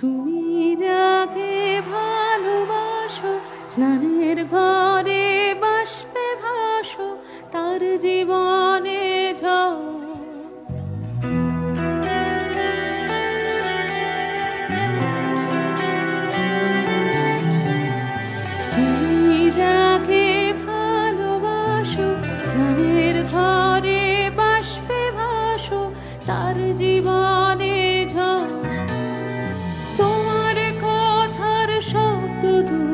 তুমি যাকে ভালোবাসো স্নানের ঘরে বাষ্পে ভাসো তার জীবনে ঝড়। তার জীবনে tudo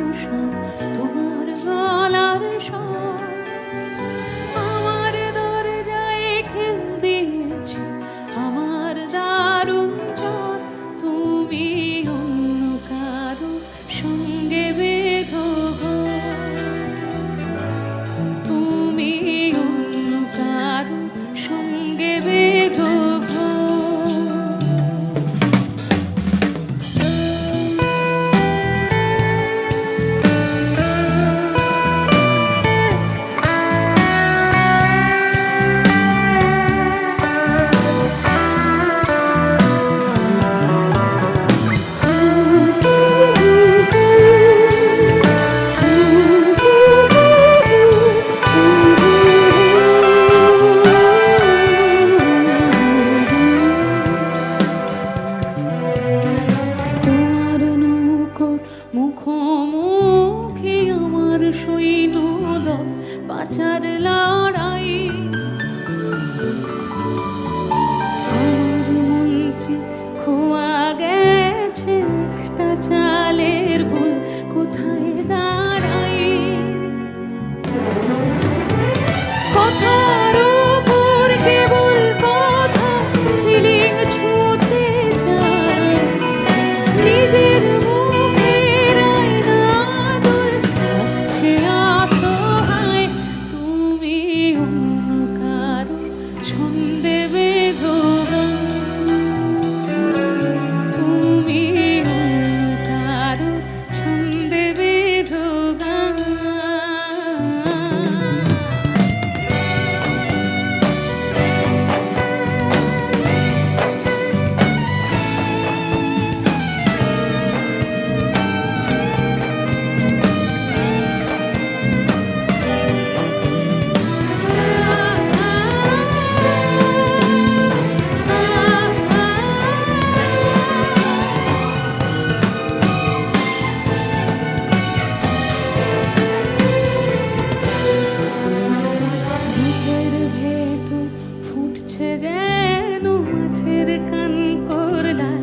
ফুটছে যেন মাছের কান করলাল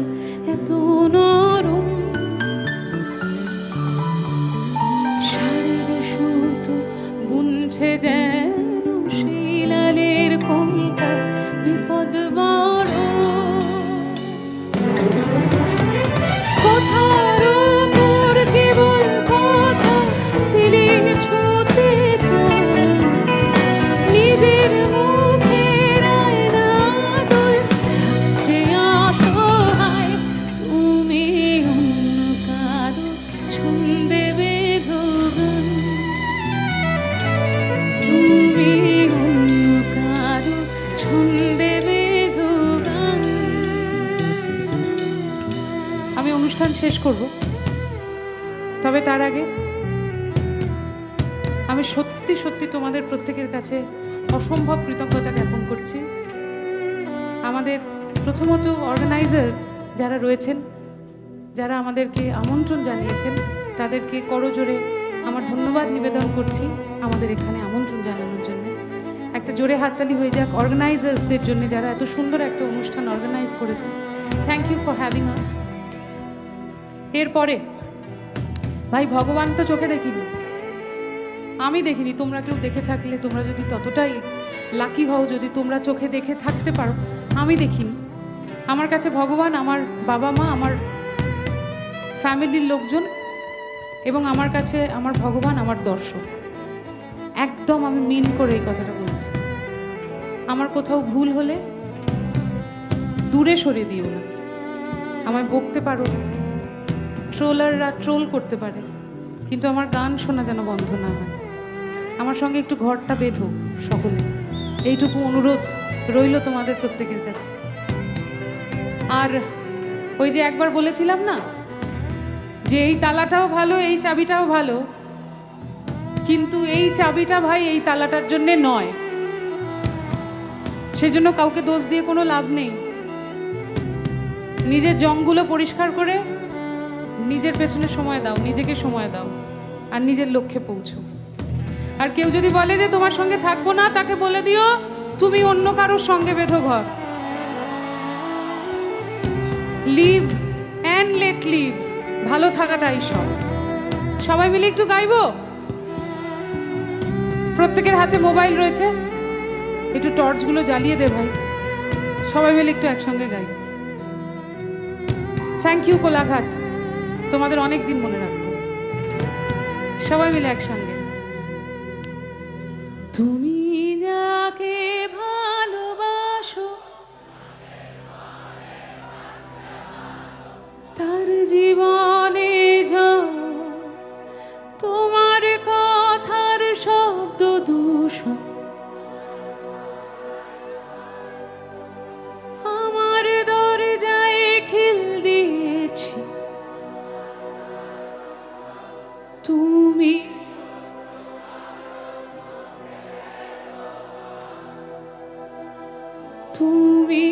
এত নরম। বুনছে যেন করব। তবে তার আগে আমি সত্যি সত্যি তোমাদের প্রত্যেকের কাছে অসম্ভব কৃতজ্ঞতা জ্ঞাপন করছি। আমাদের প্রথমত অর্গানাইজার যারা রয়েছেন, যারা আমাদেরকে আমন্ত্রণ জানিয়েছেন, তাদেরকে করজোরে আমার ধন্যবাদ নিবেদন করছি আমাদের এখানে আমন্ত্রণ জানানোর জন্য। একটা জোরে হাততালি হয়ে যাক অর্গানাইজার্সদের জন্য যারা এত সুন্দর একটা অনুষ্ঠান অর্গানাইজ করেছেন। Thank you for having us এরপরে? ভাই, ভগবান তো চোখে দেখিনি। আমি দেখিনি, তোমরা কেউ দেখে থাকলে, তোমরা যদি ততটাই লাকি হও, যদি তোমরা চোখে দেখে থাকতে পারো, আমি দেখিনি। আমার কাছে ভগবান, আমার বাবা মা, আমার ফ্যামিলির লোকজন এবং আমার কাছে আমার ভগবান, আমার দর্শক। একদম আমি মিন করে এই কথাটা বলছি। আমার কোথাও ভুল হলে দূরে সরিয়ে দিও না। আমায় বকতে পারো ট্রোলাররা ট্রোল করতে পারে, কিন্তু আমার গান শোনা যেন বন্ধ না হয়। আমার সঙ্গে একটু ঘরটা বেঁধো সকলে। এইটুকু অনুরোধ রইল তোমাদের প্রত্যেকের কাছে। আর ওই যে একবার বলেছিলাম না, যে এই তালাটাও ভালো, এই চাবিটাও ভালো, কিন্তু এই চাবিটা ভাই এই তালাটার জন্যে নয়। সেজন্য কাউকে দোষ দিয়ে কোনো লাভ নেই। নিজের জংগুলো পরিষ্কার করে নিজের পেছনে সময় দাও, নিজেকে সময় দাও, আর নিজের লক্ষ্যে পৌঁছো। আর কেউ যদি বলে যে তোমার সঙ্গে থাকব না, তাকে বলে দিও, তুমি অন্য কারোর সঙ্গে বেঁধো ঘর। লিভ অ্যান্ড লেট লিভ ভালো থাকাটাই সব। সবাই মিলে একটু গাইবো? প্রত্যেকের হাতে মোবাইল রয়েছে। একটু টর্চগুলো জ্বালিয়ে দে ভাই। সবাই মিলে একটু একসঙ্গে গাই। Thank you Kolaghat. তোমাদের অনেক দিন মনে রাখব। সবাই মিলে একসঙ্গে। তুমি তুমি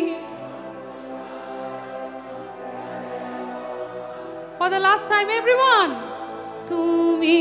For the last time, everyone. তুমি